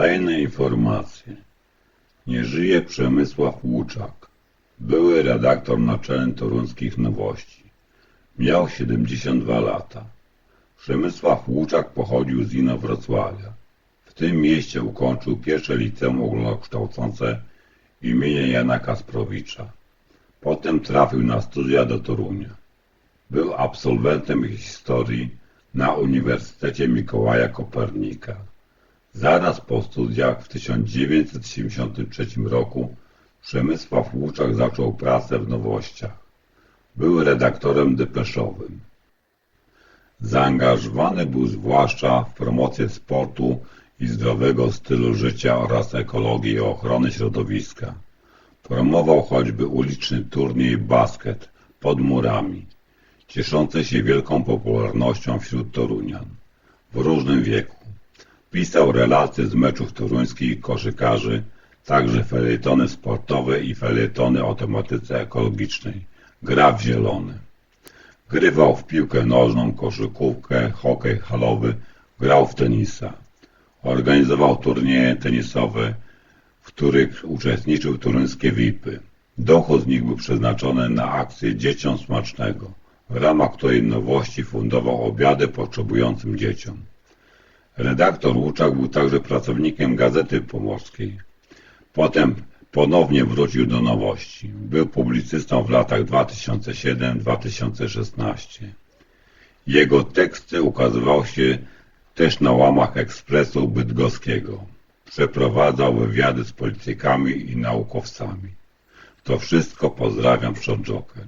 Kolejne informacje. Nie żyje Przemysław Łuczak, były redaktor naczelny toruńskich nowości. Miał 72 lata. Przemysław Łuczak pochodził z Inowrocławia. W tym mieście ukończył pierwsze liceum ogólnokształcące imienia Jana Kasprowicza. Potem trafił na studia do Torunia. Był absolwentem historii na Uniwersytecie Mikołaja Kopernika. Zaraz po studiach w 1973 roku Przemysław Łuczak zaczął pracę w nowościach. Był redaktorem depeszowym. Zaangażowany był zwłaszcza w promocję sportu i zdrowego stylu życia oraz ekologii i ochrony środowiska. Promował choćby uliczny turniej basket pod murami, cieszący się wielką popularnością wśród Torunian w różnym wieku. Pisał relacje z meczów toruńskich koszykarzy, także felietony sportowe i felietony o tematyce ekologicznej. Gra w zielony. Grywał w piłkę nożną, koszykówkę, hokej halowy, grał w tenisa. Organizował turnieje tenisowe, w których uczestniczył toruńskie VIP-y. Dochód z nich był przeznaczony na akcję Dzieciom Smacznego, w ramach której nowości fundował obiady potrzebującym dzieciom. Redaktor Łuczak był także pracownikiem Gazety Pomorskiej. Potem ponownie wrócił do nowości. Był publicystą w latach 2007-2016. Jego teksty ukazywały się też na łamach Ekspresu Bydgoskiego. Przeprowadzał wywiady z politykami i naukowcami. To wszystko pozdrawiam, Sean Joker.